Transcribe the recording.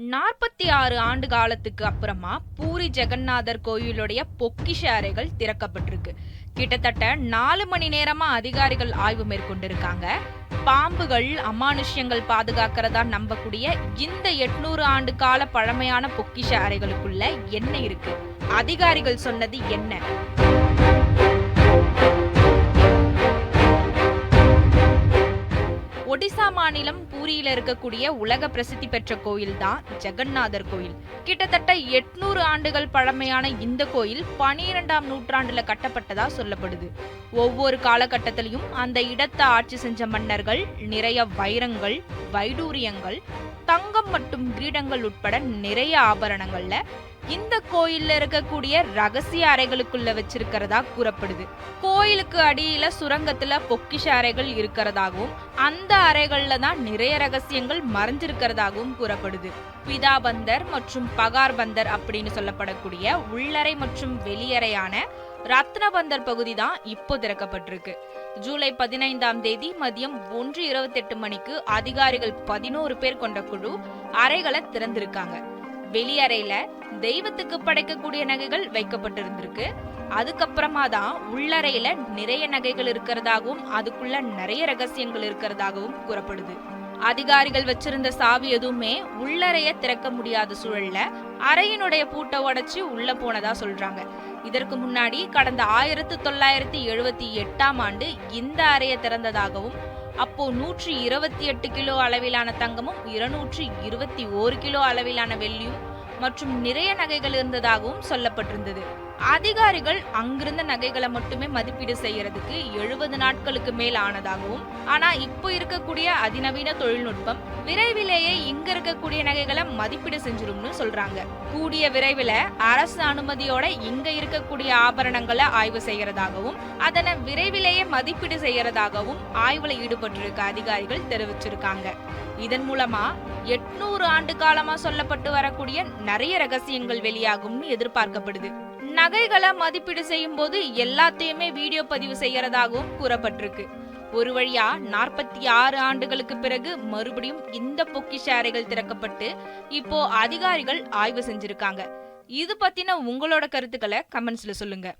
நாற்பத்தி ஆறு ஆண்டு காலத்துக்கு அப்புறமா பூரி ஜெகநாதர் கோயிலுடைய பொக்கிஷ அறைகள் திறக்கப்பட்டிருக்கு. கிட்டத்தட்ட நாலு மணி நேரமா அதிகாரிகள் ஆய்வு மேற்கொண்டிருக்காங்க. பாம்புகள் அமானுஷ்யங்கள் பாதுகாக்கிறதா நம்பக்கூடிய இந்த எட்நூறு ஆண்டு கால பழமையான பொக்கிஷ அறைகளுக்குள்ள என்ன இருக்கு? அதிகாரிகள் சொன்னது என்ன? மாநிலம் பூரியில இருக்கக்கூடிய உலக பிரசித்தி பெற்ற கோயில் தான் ஜெகநாதர் கோயில். கிட்டத்தட்ட எட்நூறு ஆண்டுகள் பழமையான இந்த கோயில் பனிரெண்டாம் நூற்றாண்டுல கட்டப்பட்டதா சொல்லப்படுது. ஒவ்வொரு காலகட்டத்திலையும் அந்த இடத்தை ஆட்சி செஞ்ச மன்னர்கள் நிறைய வைரங்கள் வைடூரியங்கள் தங்கம் மற்றும் கிரீடங்கள் உட்பட நிறைய ஆபரணங்கள்ல இந்த கோயில்ல இருக்கக்கூடிய ரகசிய அறைகளுக்குள்ள வச்சிருக்கிறதா கூறப்படுது. கோயிலுக்கு அடியில சுரங்கத்துல பொக்கிஷ அறைகள் இருக்கிறதாகவும் அந்த அறைகள்ல தான் நிறைய ரகசியங்கள் மறைஞ்சிருக்கிறதாகவும் கூறப்படுது. பிதாபந்தர் மற்றும் பகார்பந்தர் அப்படின்னு சொல்லப்படக்கூடிய உள்ளறை மற்றும் வெளியறையான ரத்னபந்தர் பகுதி தான் இப்போ திறக்கப்பட்டிருக்கு. ஜூலை பதினைந்தாம் தேதி மதியம் ஒன்று இருபத்தெட்டு மணிக்கு அதிகாரிகள் பதினோரு பேர் கொண்ட குழு அறைகளை திறந்திருக்காங்க. வெளியறையில தெய்வத்துக்கு படைக்கக்கூடிய நகைகள் வைக்கப்பட்டிருந்திருக்கு. அதுக்கப்புறமா தான் உள்ளறையில நிறைய நகைகள் இருக்கிறதாகவும் அதுக்குள்ள நிறைய ரகசியங்கள் இருக்கிறதாகவும் கூறப்படுது. அதிகாரிகள் வச்சிருந்த சாவி எதுவுமே உள்ளறைய திறக்க முடியாத சூழல்ல அறையினுடைய பூட்டை உடைச்சு உள்ள போனதா சொல்றாங்க. இதற்கு முன்னாடி கடந்த ஆயிரத்து தொள்ளாயிரத்தி எழுபத்தி எட்டாம் ஆண்டு இந்த அறையை திறந்ததாகவும் அப்போ நூற்றி இருபத்தி எட்டு கிலோ அளவிலான தங்கமும் இருநூற்றி இருபத்தி ஓரு கிலோ அளவிலான வெள்ளியும் மற்றும் நிறைய நகைகள் இருந்ததாகவும் சொல்லப்பட்டிருந்தது. அதிகாரிகள் அங்கிருந்த நகைகளை மட்டுமே மதிப்பீடு செய்யறதுக்கு எழுபது நாட்களுக்கு மேல் ஆனதாகவும் ஆனா இப்போ இருக்கக்கூடிய அதிநவீன தொழில்நுட்பம் விரைவிலேயே இங்க இருக்கக்கூடிய நகைகளை மதிப்பீடு செஞ்சிரும்னு சொல்றாங்க. கூடிய விரைவில் அரசு அனுமதியோட இங்க இருக்கக்கூடிய ஆபரணங்களை ஆய்வு செய்யறதாகவும் அதனை விரைவிலேயே மதிப்பீடு செய்யறதாகவும் ஆய்வுல ஈடுபட்டிருக்க அதிகாரிகள் தெரிவிச்சிருக்காங்க. இதன் மூலமா எட்நூறு ஆண்டு காலமா சொல்லப்பட்டு வரக்கூடிய நிறைய ரகசியங்கள் வெளியாகும்னு எதிர்பார்க்கப்படுது. நகைகளை மதிப்பீடு செய்யும் போது எல்லாத்தையுமே வீடியோ பதிவு செய்யறதாகவும் கூறப்பட்டிருக்கு. ஒரு வழியா நாற்பத்தி ஆறு ஆண்டுகளுக்கு பிறகு மறுபடியும் இந்த பொக்கிஷ அறைகள் திறக்கப்பட்டு இப்போ அதிகாரிகள் ஆய்வு செஞ்சிருக்காங்க. இது பத்தின உங்களோட கருத்துக்களை கமெண்ட்ஸ்ல சொல்லுங்க.